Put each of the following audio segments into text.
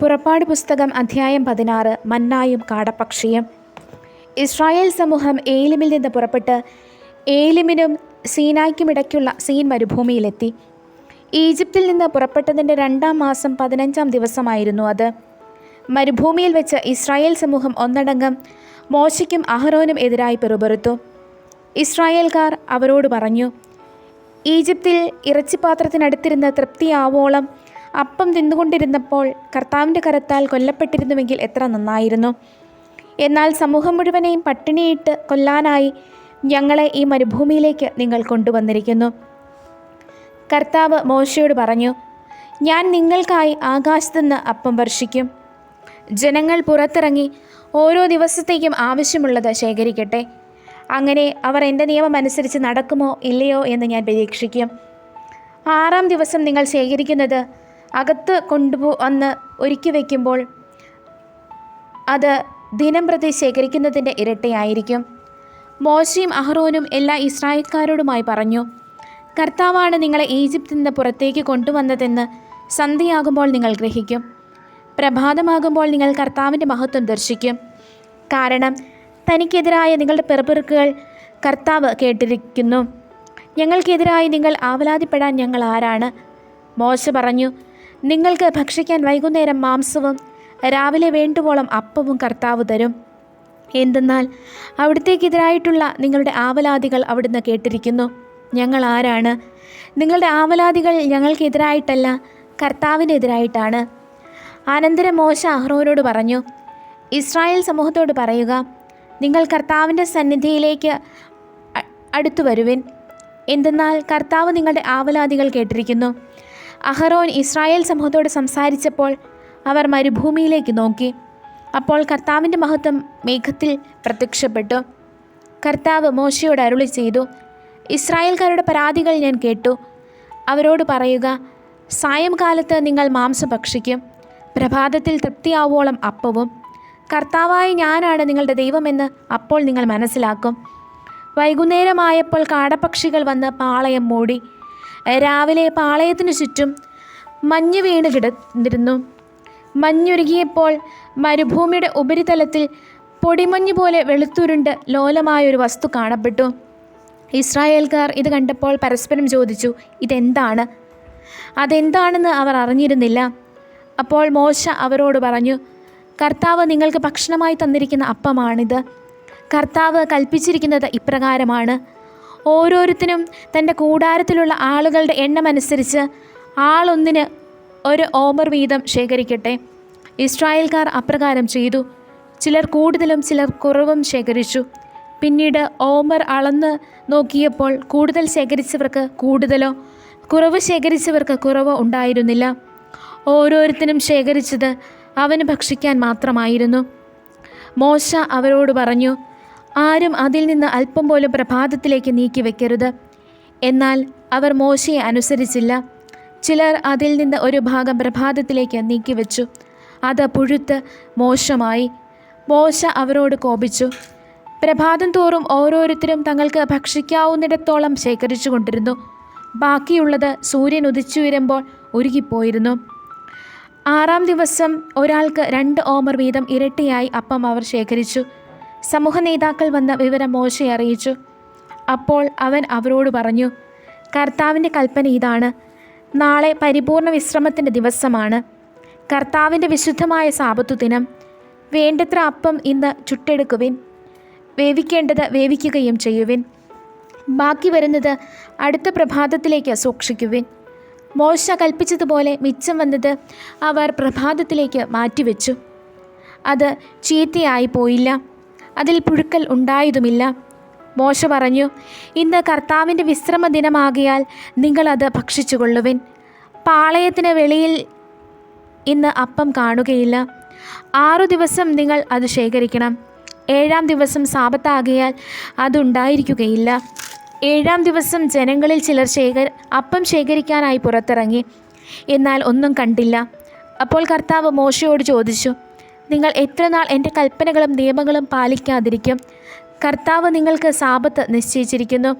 പുറപ്പാട് പുസ്തകം അധ്യായം പതിനാറ് മന്നായും കാടപ്പക്ഷിയും. ഇസ്രായേൽ സമൂഹം ഏലിമിൽ നിന്ന് പുറപ്പെട്ട് ഏലിമിനും സീനായ്ക്കുമിടയ്ക്കുള്ള സീൻ മരുഭൂമിയിലെത്തി. ഈജിപ്തിൽ നിന്ന് പുറപ്പെട്ടതിന്റെ രണ്ടാം മാസം പതിനഞ്ചാം ദിവസമായിരുന്നു അത്. മരുഭൂമിയിൽ വെച്ച് ഇസ്രായേൽ സമൂഹം ഒന്നടങ്കം മോശയ്ക്കും അഹ്റോനും എതിരായി പെറുപെറുത്തു. ഇസ്രായേൽക്കാർ അവരോട് പറഞ്ഞു ഈജിപ്തിൽ ഇറച്ചിപ്പാത്രത്തിനടുത്തിരുന്ന് തൃപ്തിയാവോളം അപ്പം തിന്നുകൊണ്ടിരുന്നപ്പോൾ കർത്താവിന്റെ കരത്താൽ കൊല്ലപ്പെട്ടിരുന്നുവെങ്കിൽ എത്ര നന്നായിരുന്നു. എന്നാൽ സമൂഹം മുഴുവനെയും പട്ടിണിയിട്ട് കൊല്ലാനായി ഞങ്ങളെ ഈ മരുഭൂമിയിലേക്ക് നിങ്ങൾ കൊണ്ടുവന്നിരിക്കുന്നു. കർത്താവ് മോശയോട് പറഞ്ഞു ഞാൻ നിങ്ങൾക്കായി ആകാശത്തുനിന്ന് അപ്പം വർഷിക്കും. ജനങ്ങൾ പുറത്തിറങ്ങി ഓരോ ദിവസത്തേക്കും ആവശ്യമുള്ളത് ശേഖരിക്കട്ടെ. അങ്ങനെ അവർ എന്റെ നിയമം അനുസരിച്ച് നടക്കുമോ ഇല്ലയോ എന്ന് ഞാൻ പരീക്ഷിക്കും. ആറാം ദിവസം നിങ്ങൾ ശേഖരിക്കുന്നത് അകത്ത് കൊണ്ടുപോ വന്ന് ഒരുക്കി വയ്ക്കുമ്പോൾ അത് ദിനം പ്രതി ശേഖരിക്കുന്നതിന്റെ ഇരട്ടയായിരിക്കും. മോശയും അഹ്റോനും എല്ലാ ഇസ്രായേൽക്കാരോടുമായി പറഞ്ഞു കർത്താവാണ് നിങ്ങളെ ഈജിപ്തിൽ നിന്ന് പുറത്തേക്ക് കൊണ്ടുവന്നതെന്ന് സന്ധ്യയാകുമ്പോൾ നിങ്ങൾ ഗ്രഹിക്കും. പ്രഭാതമാകുമ്പോൾ നിങ്ങൾ കർത്താവിന്റെ മഹത്വം ദർശിക്കും. കാരണം തനിക്കെതിരായ നിങ്ങളുടെ പെറുപെറുക്കുകൾ കർത്താവ് കേട്ടിരിക്കുന്നു. ഞങ്ങൾക്കെതിരായി നിങ്ങൾ ആവലാതിപ്പെടാൻ ഞങ്ങൾ ആരാണ്? മോശ പറഞ്ഞു നിങ്ങൾക്ക് ഭക്ഷിക്കാൻ വൈകുന്നേരം മാംസവും രാവിലെ വേണ്ടുവോളം അപ്പവും കർത്താവ് തരും. എന്തെന്നാൽ അവിടത്തേക്കെതിരായിട്ടുള്ള നിങ്ങളുടെ ആവലാതികൾ അവിടുന്ന് കേട്ടിരിക്കുന്നു. ഞങ്ങൾ ആരാണ്? നിങ്ങളുടെ ആവലാതികൾ ഞങ്ങൾക്കെതിരായിട്ടല്ല കർത്താവിനെതിരായിട്ടാണ് അനന്തരം മോശ അഹ്റോനോട് പറഞ്ഞു ഇസ്രായേൽ സമൂഹത്തോട് പറയുക നിങ്ങൾ കർത്താവിന്റെ സന്നിധിയിലേക്ക് അടുത്തു വരുവിൻ എന്തെന്നാൽ കർത്താവ് നിങ്ങളുടെ ആവലാതികൾ കേട്ടിരിക്കുന്നു. അഹറോൻ ഇസ്രായേൽ സമൂഹത്തോട് സംസാരിച്ചപ്പോൾ അവർ മരുഭൂമിയിലേക്ക് നോക്കി. അപ്പോൾ കർത്താവിന്റെ മഹത്വം മേഘത്തിൽ പ്രത്യക്ഷപ്പെട്ടു. കർത്താവ് മോശയോട് അരുളി ചെയ്തു ഇസ്രായേൽക്കാരുടെ പരാതികൾ ഞാൻ കേട്ടു. അവരോട് പറയുക സായംകാലത്ത് നിങ്ങൾ മാംസം ഭക്ഷിക്കും പ്രഭാതത്തിൽ തൃപ്തിയാവോളം അപ്പവും. കർത്താവായ ഞാനാണ് നിങ്ങളുടെ ദൈവമെന്ന് അപ്പോൾ നിങ്ങൾ മനസ്സിലാക്കും. വൈകുന്നേരമായപ്പോൾ കാടപ്പക്ഷികൾ വന്ന് പാളയം മൂടി. രാവിലെ പാളയത്തിനു ചുറ്റും മഞ്ഞ് വീണ് കിടന്നിരുന്നു. മഞ്ഞുരുകിയപ്പോൾ മരുഭൂമിയുടെ ഉപരിതലത്തിൽ പൊടിമഞ്ഞ് പോലെ വെളുത്തുരുണ്ട് ലോലമായൊരു വസ്തു കാണപ്പെട്ടു. ഇസ്രായേൽക്കാർ ഇത് കണ്ടപ്പോൾ പരസ്പരം ചോദിച്ചു ഇതെന്താണ്? അതെന്താണെന്ന് അവർ അറിഞ്ഞിരുന്നില്ല. അപ്പോൾ മോശ അവരോട് പറഞ്ഞു കർത്താവ് നിങ്ങൾക്ക് ഭക്ഷണമായി തന്നിരിക്കുന്ന അപ്പമാണിത്. കർത്താവ് കൽപ്പിച്ചിരിക്കുന്നത് ഇപ്രകാരമാണ്. ഓരോരുത്തരും തന്റെ കൂടാരത്തിലുള്ള ആളുകളുടെ എണ്ണമനുസരിച്ച് ആളൊന്നിന് ഒരു ഓമർ വീതം ശേഖരിക്കട്ടെ. ഇസ്രായേൽക്കാർ അപ്രകാരം ചെയ്തു. ചിലർ കൂടുതലും ചിലർ കുറവും ശേഖരിച്ചു. പിന്നീട് ഓമർ അളന്ന് നോക്കിയപ്പോൾ കൂടുതൽ ശേഖരിച്ചവർക്ക് കൂടുതലോ കുറവ് ശേഖരിച്ചവർക്ക് കുറവോ ഉണ്ടായിരുന്നില്ല. ഓരോരുത്തരും ശേഖരിച്ചത് അവന് ഭക്ഷിക്കാൻ മാത്രമായിരുന്നു. മോശ അവരോട് പറഞ്ഞു ആരും അതിൽ നിന്ന് അല്പം പോലും പ്രഭാതത്തിലേക്ക് നീക്കി വെക്കരുത്. എന്നാൽ അവർ മോശയെ അനുസരിച്ചില്ല. ചിലർ അതിൽ നിന്ന് ഒരു ഭാഗം പ്രഭാതത്തിലേക്ക് നീക്കിവെച്ചു അത് പുഴുത്ത് മോശമായി. മോശ അവരോട് കോപിച്ചു. പ്രഭാതം തോറും ഓരോരുത്തരും തങ്ങൾക്ക് ഭക്ഷിക്കാവുന്നിടത്തോളം ശേഖരിച്ചു കൊണ്ടിരുന്നു. ബാക്കിയുള്ളത് സൂര്യൻ ഉദിച്ചു വരുമ്പോൾ ഉരുകിപ്പോയിരുന്നു. ആറാം ദിവസം ഒരാൾക്ക് രണ്ട് ഓമർ വീതം ഇരട്ടിയായി അപ്പം അവർ ശേഖരിച്ചു. സമൂഹ നേതാക്കൾ വന്ന വിവരം മോശയെ അറിയിച്ചു. അപ്പോൾ അവൻ അവരോട് പറഞ്ഞു കർത്താവിന്റെ കൽപ്പന ഇതാണ്. നാളെ പരിപൂർണ വിശ്രമത്തിന്റെ ദിവസമാണ്. കർത്താവിന്റെ വിശുദ്ധമായ സാപത്തു ദിനം. വേണ്ടത്ര അപ്പം ഇന്ന് ചുട്ടെടുക്കുവിൻ. വേവിക്കേണ്ടത് വേവിക്കുകയും ചെയ്യുവിൻ. ബാക്കി വരുന്നത് അടുത്ത പ്രഭാതത്തിലേക്ക് സൂക്ഷിക്കുവിൻ. മോശ കൽപ്പിച്ചതുപോലെ മിച്ചം വന്നത് അവർ പ്രഭാതത്തിലേക്ക് മാറ്റിവെച്ചു. അത് ചീത്തയായി പോയില്ല അതിൽ പുഴുക്കൽ ഉണ്ടായതുമില്ല. മോശ പറഞ്ഞു ഇന്ന് കർത്താവിന്റെ വിശ്രമ ദിനമാകിയാൽ നിങ്ങളത് ഭക്ഷിച്ചുകൊള്ളുവിൻ. പാളയത്തിന് വെളിയിൽ ഇന്ന് അപ്പം കാണുകയില്ല. ആറു ദിവസം നിങ്ങൾ അത് ശേഖരിക്കണം. ഏഴാം ദിവസം സാപത്താകിയാൽ അതുണ്ടായിരിക്കുകയില്ല ഏഴാം ദിവസം ജനങ്ങളിൽ ചിലർ ശേഖർ അപ്പം ശേഖരിക്കാനായി പുറത്തിറങ്ങി. എന്നാൽ ഒന്നും കണ്ടില്ല. അപ്പോൾ കർത്താവ് മോശയോട് ചോദിച്ചു നിങ്ങൾ എത്ര നാൾ എന്റെ കൽപ്പനകളും നിയമങ്ങളും പാലിക്കാതിരിക്കും? കർത്താവ് നിങ്ങൾക്ക് സാപത്ത് നിശ്ചയിച്ചിരിക്കുന്നു.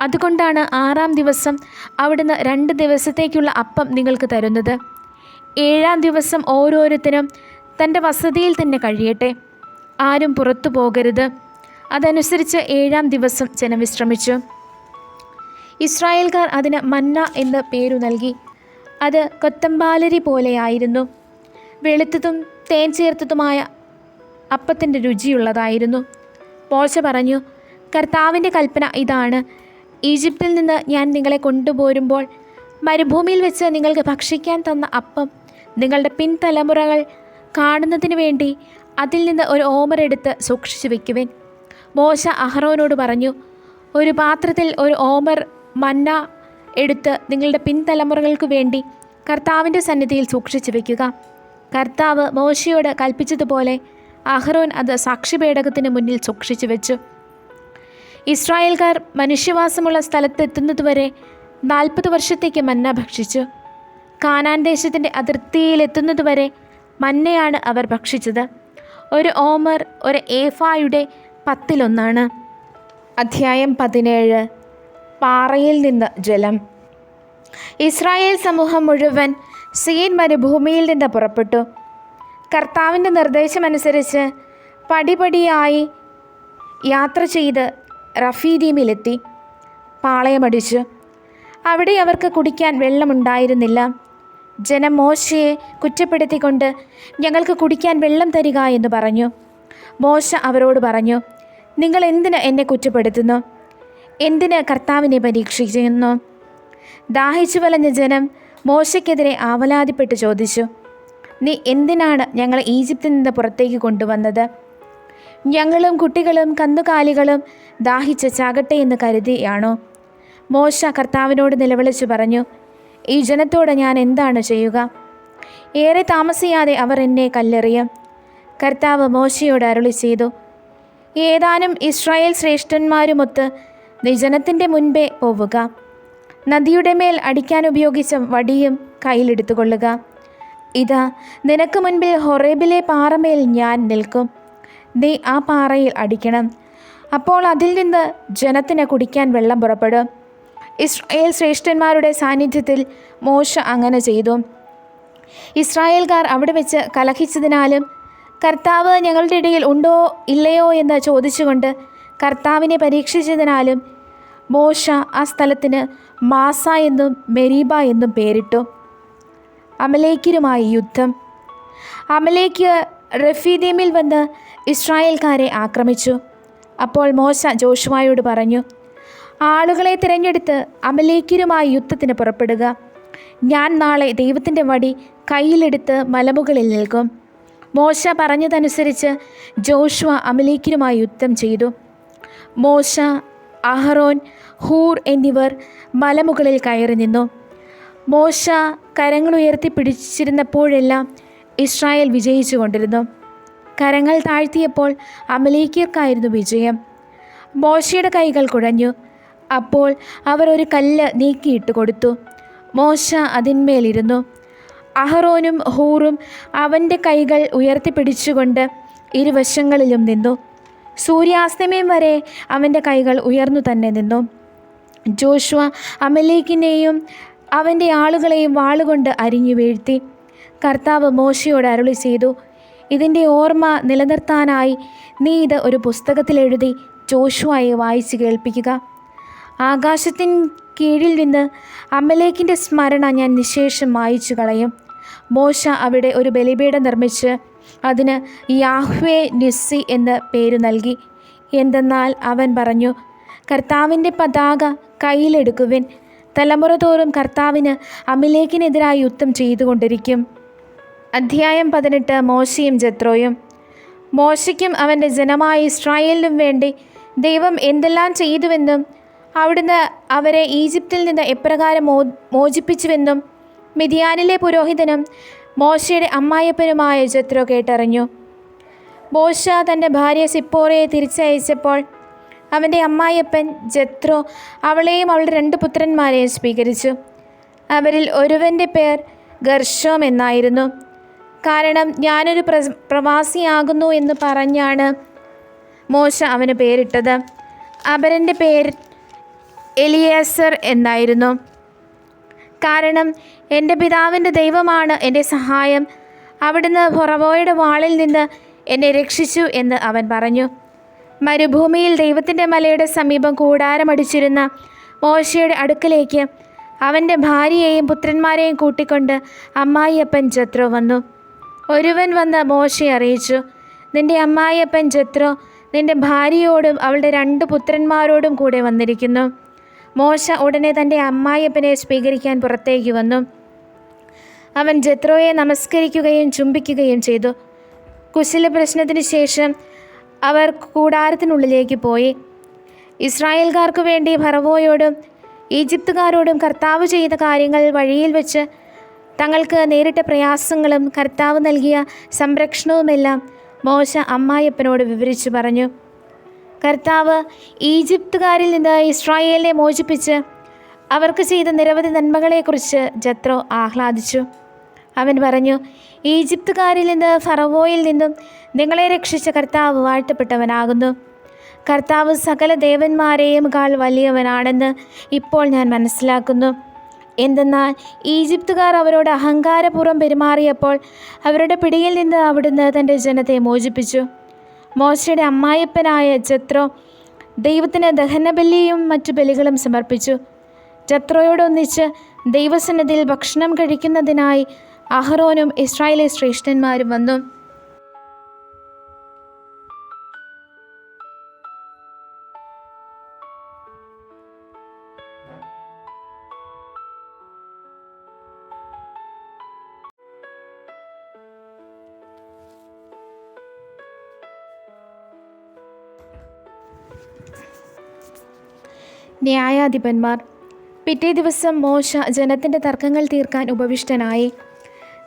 അതുകൊണ്ടാണ് ആറാം ദിവസം അവിടുന്ന് രണ്ട് ദിവസത്തേക്കുള്ള അപ്പം നിങ്ങൾക്ക് തരുന്നത്. ഏഴാം ദിവസം ഓരോരുത്തരും തന്റെ വസതിയിൽ തന്നെ കഴിയട്ടെ. ആരും പുറത്തു പോകരുത്. അതനുസരിച്ച് ഏഴാം ദിവസം ജനം വിശ്രമിച്ചു. ഇസ്രായേൽക്കാർ അതിന് മന്ന എന്ന് പേരു നൽകി. അത് കൊത്തമ്പാലരി പോലെയായിരുന്നു. വെളുത്തതും തേൻ ചേർത്തതുമായ അപ്പത്തിന്റെ രുചിയുള്ളതായിരുന്നു. മോശ പറഞ്ഞു കർത്താവിന്റെ കൽപ്പന ഇതാണ്. ഈജിപ്തിൽ നിന്ന് ഞാൻ നിങ്ങളെ കൊണ്ടുപോരുമ്പോൾ മരുഭൂമിയിൽ വെച്ച് നിങ്ങൾക്ക് ഭക്ഷിക്കാൻ തന്ന അപ്പം നിങ്ങളുടെ പിൻതലമുറകൾ കാണുന്നതിന് വേണ്ടി അതിൽ നിന്ന് ഒരു ഓമറെടുത്ത് സൂക്ഷിച്ചു വയ്ക്കുവിൻ മോശ അഹ്റോനോട് പറഞ്ഞു ഒരു പാത്രത്തിൽ ഒരു ഓമർ മന്ന എടുത്ത് നിങ്ങളുടെ പിൻതലമുറകൾക്ക് വേണ്ടി കർത്താവിന്റെ സന്നിധിയിൽ സൂക്ഷിച്ചു വെക്കുക. കർത്താവ് മോശയോട് കൽപ്പിച്ചതുപോലെ അഹ്റോൻ അത് സാക്ഷിപേടകത്തിന് മുന്നിൽ സൂക്ഷിച്ചു വെച്ചു. ഇസ്രായേൽക്കാർ മനുഷ്യവാസമുള്ള സ്ഥലത്തെത്തുന്നതുവരെ നാൽപ്പത് വർഷത്തേക്ക് മന്ന ഭക്ഷിച്ചു. കാനാൻ ദേശത്തിന്റെ അതിർത്തിയിലെത്തുന്നതുവരെ മന്നയാണ് അവർ ഭക്ഷിച്ചത്. ഒരു ഓമർ ഒരു ഏഫായുടെ പത്തിലൊന്നാണ്. അധ്യായം പതിനേഴ്. പാറയിൽ നിന്ന് ജലം. ഇസ്രായേൽ സമൂഹം മുഴുവൻ സീൻ മരുഭൂമിയിൽ നിന്ന് പുറപ്പെട്ടു. കർത്താവിന്റെ നിർദ്ദേശമനുസരിച്ച് പടിപടിയായി യാത്ര ചെയ്ത് റഫീദീമിലെത്തി. പാളയമടിച്ചു. അവിടെ അവർക്ക് കുടിക്കാൻ വെള്ളമുണ്ടായിരുന്നില്ല. ജനം മോശയെ കുറ്റപ്പെടുത്തിക്കൊണ്ട് ഞങ്ങൾക്ക് കുടിക്കാൻ വെള്ളം തരിക എന്ന് പറഞ്ഞു. മോശ അവരോട് പറഞ്ഞു നിങ്ങൾ എന്തിന് എന്നെ കുറ്റപ്പെടുത്തുന്നു? എന്തിന് കർത്താവിനെ പരീക്ഷിക്കുന്നു? ദാഹിച്ചു വലഞ്ഞ ജനം മോശയ്ക്കെതിരെ ആവലാതിപ്പെട്ട് ചോദിച്ചു നീ എന്തിനാണ് ഞങ്ങളെ ഈജിപ്തിൽ നിന്ന് പുറത്തേക്ക് കൊണ്ടുവന്നത്? ഞങ്ങളും കുട്ടികളും കന്നുകാലികളും ദാഹിച്ച് ചാകട്ടെ എന്ന് കരുതിയാണോ? മോശ കർത്താവിനോട് നിലവിളിച്ചു പറഞ്ഞു ഈ ജനത്തോട് ഞാൻ എന്താണ് ചെയ്യുക? ഏറെ താമസിയാതെ അവർ എന്നെ കല്ലെറിയും. കർത്താവ് മോശയോട് അരുളി ചെയ്തു ഏതാനും ഇസ്രായേൽ ശ്രേഷ്ഠന്മാരുമൊത്ത് നിജനത്തിന്റെ മുൻപേ പോവുക. നദിയുടെ മേൽ അടിക്കാൻ ഉപയോഗിച്ച വടിയും കയ്യിലെടുത്തുകൊള്ളുക. ഇതാ നിനക്ക് മുൻപിൽ ഹൊറേബിലെ പാറമേൽ ഞാൻ നിൽക്കും. നീ ആ പാറയിൽ അടിക്കണം. അപ്പോൾ അതിൽ നിന്ന് ജനത്തിന് കുടിക്കാൻ വെള്ളം പുറപ്പെടും. ഇസ്രായേൽ ശ്രേഷ്ഠന്മാരുടെ സാന്നിധ്യത്തിൽ മോശ അങ്ങനെ ചെയ്തു. ഇസ്രായേൽക്കാർ അവിടെ വെച്ച് കലഹിച്ചതിനാലും കർത്താവ് ഞങ്ങളുടെ ഇടയിൽ ഉണ്ടോ ഇല്ലയോ എന്ന് ചോദിച്ചുകൊണ്ട് കർത്താവിനെ പരീക്ഷിച്ചതിനാലും മോശ ആ സ്ഥലത്തിന് മാസ എന്നും മെരീബ എന്നും പേരിട്ടു. അമലേക്കിരുമായി യുദ്ധം. അമലേക്ക് റഫീദീമിൽ വന്ന് ഇസ്രായേൽക്കാരെ ആക്രമിച്ചു. അപ്പോൾ മോശ ജോഷുവായോട് പറഞ്ഞു ആളുകളെ തിരഞ്ഞെടുത്ത് അമലേക്കിരുമായി യുദ്ധത്തിന് പുറപ്പെടുക. ഞാൻ നാളെ ദൈവത്തിന്റെ വടി കയ്യിലെടുത്ത് മലമുകളിൽ നിൽക്കും. മോശ പറഞ്ഞതനുസരിച്ച് ജോഷുവ അമലേക്കിരുമായി യുദ്ധം ചെയ്തു. മോശ അഹറോൻ ഹൂർ എന്നിവർ മലമുകളിൽ കയറി നിന്നു മോശ കരങ്ങൾ ഉയർത്തി പിടിച്ചിരുന്നപ്പോഴെല്ലാം ഇസ്രായേൽ വിജയിച്ചു കൊണ്ടിരുന്നു. കരങ്ങൾ താഴ്ത്തിയപ്പോൾ അമലേക്കിയർക്കായിരുന്നു വിജയം. മോശയുടെ കൈകൾ കുഴഞ്ഞു. അപ്പോൾ അവർ ഒരു കല്ല് നീക്കിയിട്ട് കൊടുത്തു. മോശ അതിന്മേലിരുന്നു. അഹറോനും ഹൂറും അവന്റെ കൈകൾ ഉയർത്തിപ്പിടിച്ചുകൊണ്ട് ഇരുവശങ്ങളിലും നിന്നു. സൂര്യാസ്തമയം വരെ അവന്റെ കൈകൾ ഉയർന്നു തന്നെ നിന്നു. ജോഷുവ അമലേക്കിനെയും അവന്റെ ആളുകളെയും വാളുകൊണ്ട് അരിഞ്ഞു വീഴ്ത്തി. കർത്താവ് മോശയോട് അരുളി ചെയ്തു ഇതിന്റെ ഓർമ്മ നിലനിർത്താനായി നീ ഇത് ഒരു പുസ്തകത്തിൽ എഴുതി ജോഷുവായെ വായിച്ച് കേൾപ്പിക്കുക. ആകാശത്തിൻ കീഴിൽ നിന്ന് അമലേക്കിന്റെ സ്മരണ ഞാൻ നിശേഷം മായിച്ചു കളയും മോശ അവിടെ ഒരു ബലിപീഠം നിർമ്മിച്ച് അതിന് യാഹ്വേ നിസ്സി എന്ന് പേരു നൽകി. എന്തെന്നാൽ അവൻ പറഞ്ഞു കർത്താവിന്റെ പതാക കയ്യിലെടുക്കുവിൻ. തലമുറ തോറും കർത്താവിന് അമിലേക്കിനെതിരായി യുദ്ധം ചെയ്തുകൊണ്ടിരിക്കും. അധ്യായം പതിനെട്ട് മോശയും ജത്രോയും. മോശയ്ക്കും അവന്റെ ജനമായ ഇസ്രായേലിനും വേണ്ടി ദൈവം എന്തെല്ലാം ചെയ്തുവെന്നും അവിടുന്ന് അവരെ ഈജിപ്തിൽ നിന്ന് എപ്രകാരം മോ മോചിപ്പിച്ചുവെന്നും മിതിയാനിലെ പുരോഹിതനും മോശയുടെ അമ്മായപ്പനുമായ ജത്രോ കേട്ടറിഞ്ഞു. മോശ തന്റെ ഭാര്യ സിപ്പോറയെ തിരിച്ചയച്ചപ്പോൾ അവന്റെ അമ്മായപ്പൻ ജത്രോ അവളെയും അവളുടെ രണ്ട് പുത്രന്മാരെയും സ്വീകരിച്ചു. അവരിൽ ഒരുവന്റെ പേർ ഗർഷോം എന്നായിരുന്നു. കാരണം ഞാനൊരു പ്ര പ്രവാസിയാകുന്നു എന്ന് പറഞ്ഞാണ് മോശ അവന് പേരിട്ടത്. അപരന്റെ പേര് എലിയാസർ എന്നായിരുന്നു. കാരണം എന്റെ പിതാവിന്റെ ദൈവമാണ് എന്റെ സഹായം. അവിടുന്ന് ഫൊറവോയുടെ വാളിൽ നിന്ന് എന്നെ രക്ഷിച്ചു എന്ന് അവൻ പറഞ്ഞു. മരുഭൂമിയിൽ ദൈവത്തിന്റെ മലയുടെ സമീപം കൂടാരമടിച്ചിരുന്ന മോശയുടെ അടുക്കലേക്ക് അവന്റെ ഭാര്യയെയും പുത്രന്മാരെയും കൂട്ടിക്കൊണ്ട് അമ്മായിയപ്പൻ ജത്രോ വന്നു. ഒരുവൻ വന്ന് മോശയെ അറിയിച്ചു. നിന്റെ അമ്മായിയപ്പൻ ജത്രോ നിന്റെ ഭാര്യയോടും അവളുടെ രണ്ട് പുത്രന്മാരോടും കൂടെ വന്നിരിക്കുന്നു. മോശ ഉടനെ തന്റെ അമ്മായിയപ്പനെ സ്വീകരിക്കാൻ പുറത്തേക്ക് വന്നു. അവൻ ജത്രോയെ നമസ്കരിക്കുകയും ചുംബിക്കുകയും ചെയ്തു. കുശല പ്രശ്നത്തിന് ശേഷം അവർ കൂടാരത്തിനുള്ളിലേക്ക് പോയി. ഇസ്രായേൽക്കാർക്ക് വേണ്ടി ഭറവോയോടും ഈജിപ്തുകാരോടും കർത്താവ് ചെയ്ത കാര്യങ്ങൾ വഴിയിൽ വെച്ച് തങ്ങൾക്ക് നേരിട്ട പ്രയാസങ്ങളും കർത്താവ് നൽകിയ സംരക്ഷണവുമെല്ലാം മോശ അമ്മായിയപ്പനോട് വിവരിച്ചു പറഞ്ഞു. കർത്താവ് ഈജിപ്തുകാരിൽ നിന്ന് ഇസ്രായേലിനെ മോചിപ്പിച്ച് അവർക്ക് ചെയ്ത നിരവധി നന്മകളെക്കുറിച്ച് ജത്രോ ആഹ്ലാദിച്ചു. അവൻ പറഞ്ഞു ഈജിപ്തുകാരിൽ നിന്ന് ഫറവോയിൽ നിന്നും നിങ്ങളെ രക്ഷിച്ച കർത്താവ് വാഴ്ത്തപ്പെട്ടവനാകുന്നു. കർത്താവ് സകല ദേവന്മാരെയും കാൾ വലിയവനാണെന്ന് ഇപ്പോൾ ഞാൻ മനസ്സിലാക്കുന്നു. എന്തെന്നാൽ ഈജിപ്തുകാർ അവരോട് അഹങ്കാരപൂർവം പെരുമാറിയപ്പോൾ അവരുടെ പിടിയിൽ നിന്ന് അവിടുന്ന് തന്റെ ജനത്തെ മോചിപ്പിച്ചു. മോശയുടെ അമ്മായപ്പനായ ജത്രോ ദൈവത്തിന് ദഹനബലിയും മറ്റു ബലികളും സമർപ്പിച്ചു. ജത്രോയോടൊന്നിച്ച് ദൈവസന്നിധിയിൽ ഭക്ഷണം കഴിക്കുന്നതിനായി അഹ്റോനും ഇസ്രായേലി ശ്രേഷ്ഠന്മാരും വന്നു. ന്യായാധിപന്മാർ. പിറ്റേ ദിവസം മോശ ജനത്തിന്റെ തർക്കങ്ങൾ തീർക്കാൻ ഉപവിഷ്ടനായി.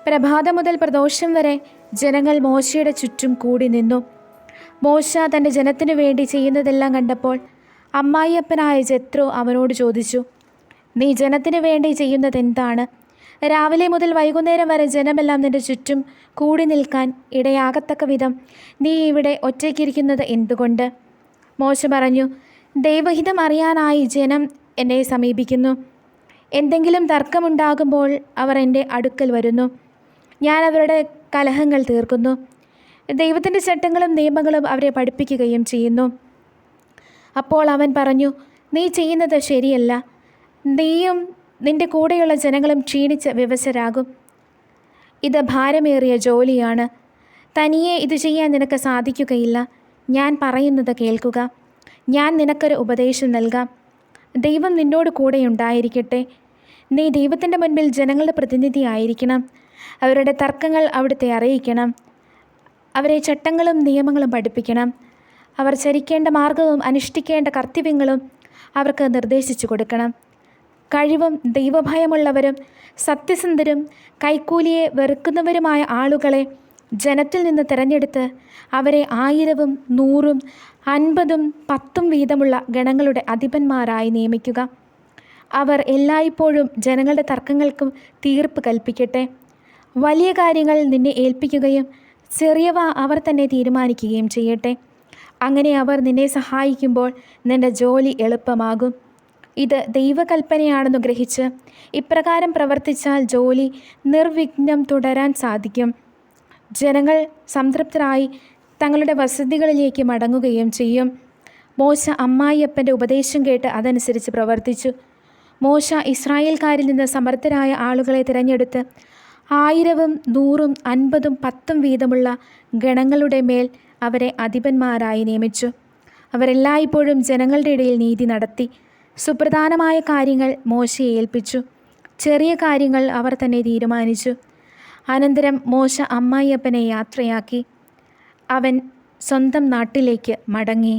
പ്രഭാതം മുതൽ പ്രദോഷം വരെ ജനങ്ങൾ മോശയുടെ ചുറ്റും കൂടി നിന്നു. മോശ തന്റെ ജനത്തിനു വേണ്ടി ചെയ്യുന്നതെല്ലാം കണ്ടപ്പോൾ അമ്മായിയപ്പനായ ജത്രോ അവനോട് ചോദിച്ചു നീ ജനത്തിനു വേണ്ടി ചെയ്യുന്നത് എന്താണ്? രാവിലെ മുതൽ വൈകുന്നേരം വരെ ജനമെല്ലാം നിന്റെ ചുറ്റും കൂടി നിൽക്കാൻ ഇടയാകത്തക്ക വിധം നീ ഇവിടെ ഒറ്റയ്ക്കിരിക്കുന്നത് എന്തുകൊണ്ട്? മോശ പറഞ്ഞു ദൈവഹിതം അറിയാനായി ജനം എന്നെ സമീപിക്കുന്നു. എന്തെങ്കിലും തർക്കമുണ്ടാകുമ്പോൾ അവർ എന്റെ അടുക്കൽ വരുന്നു. ഞാൻ അവരുടെ കലഹങ്ങൾ തീർക്കുന്നു. ദൈവത്തിന്റെ ചട്ടങ്ങളും നിയമങ്ങളും അവരെ പഠിപ്പിക്കുകയും ചെയ്യുന്നു. അപ്പോൾ അവൻ പറഞ്ഞു നീ ചെയ്യുന്നത് ശരിയല്ല. നീയും നിന്റെ കൂടെയുള്ള ജനങ്ങളും ക്ഷീണിച്ച് വിവശരാകും. ഇത് ഭാരമേറിയ ജോലിയാണ്. തനിയെ ഇത് ചെയ്യാൻ നിനക്ക് സാധിക്കുകയില്ല. ഞാൻ പറയുന്നത് കേൾക്കുക. ഞാൻ നിനക്കൊരു ഉപദേശം നൽകാം. ദൈവം നിന്നോട് കൂടെ ഉണ്ടായിരിക്കട്ടെ. നീ ദൈവത്തിന്റെ മുൻപിൽ ജനങ്ങളുടെ പ്രതിനിധി ആയിരിക്കണം. അവരുടെ തർക്കങ്ങൾ അവിടുത്തെ അറിയിക്കണം. അവരെ ചട്ടങ്ങളും നിയമങ്ങളും പഠിപ്പിക്കണം. അവർ ചരിക്കേണ്ട മാർഗവും അനുഷ്ഠിക്കേണ്ട കർത്തവ്യങ്ങളും അവർക്ക് നിർദ്ദേശിച്ചു കൊടുക്കണം. കഴിവും ദൈവഭയമുള്ളവരും സത്യസന്ധരും കൈക്കൂലിയെ വെറുക്കുന്നവരുമായ ആളുകളെ ജനത്തിൽ നിന്ന് തിരഞ്ഞെടുത്ത് അവരെ ആയിരവും നൂറും അൻപതും പത്തും വീതമുള്ള ഗണങ്ങളുടെ അധിപന്മാരായി നിയമിക്കുക. അവർ എല്ലായ്പ്പോഴും ജനങ്ങളുടെ തർക്കങ്ങൾക്കും തീർപ്പ് കൽപ്പിക്കട്ടെ. വലിയ കാര്യങ്ങൾ നിന്നെ ഏൽപ്പിക്കുകയും ചെറിയവ അവർ തന്നെ തീരുമാനിക്കുകയും ചെയ്യട്ടെ. അങ്ങനെ അവർ നിന്നെ സഹായിക്കുമ്പോൾ നിന്റെ ജോലി എളുപ്പമാകും. ഇത് ദൈവകൽപ്പനയാണെന്ന് ഗ്രഹിച്ച് ഇപ്രകാരം പ്രവർത്തിച്ചാൽ ജോലി നിർവിഘ്നം തുടരാൻ സാധിക്കും. ജനങ്ങൾ സംതൃപ്തരായി തങ്ങളുടെ വസതികളിലേക്ക് മടങ്ങുകയും ചെയ്യും. മോശ അമ്മായിയപ്പന്റെ ഉപദേശം കേട്ട് അതനുസരിച്ച് പ്രവർത്തിച്ചു. മോശ ഇസ്രായേൽക്കാരിൽ നിന്ന് സമർത്ഥരായ ആളുകളെ തിരഞ്ഞെടുത്ത് ആയിരവും നൂറും അൻപതും പത്തും വീതമുള്ള ഗണങ്ങളുടെ മേൽ അവരെ അധിപന്മാരായി നിയമിച്ചു. അവരെല്ലായ്പ്പോഴും ജനങ്ങളുടെ ഇടയിൽ നീതി നടത്തി. സുപ്രധാനമായ കാര്യങ്ങൾ മോശയെ ഏൽപ്പിച്ചു. ചെറിയ കാര്യങ്ങൾ അവർ തന്നെ തീരുമാനിച്ചു. അനന്തരം മോശ അമ്മായിയപ്പനെ യാത്രയാക്കി അവൻ സ്വന്തം നാട്ടിലേക്ക് മടങ്ങി.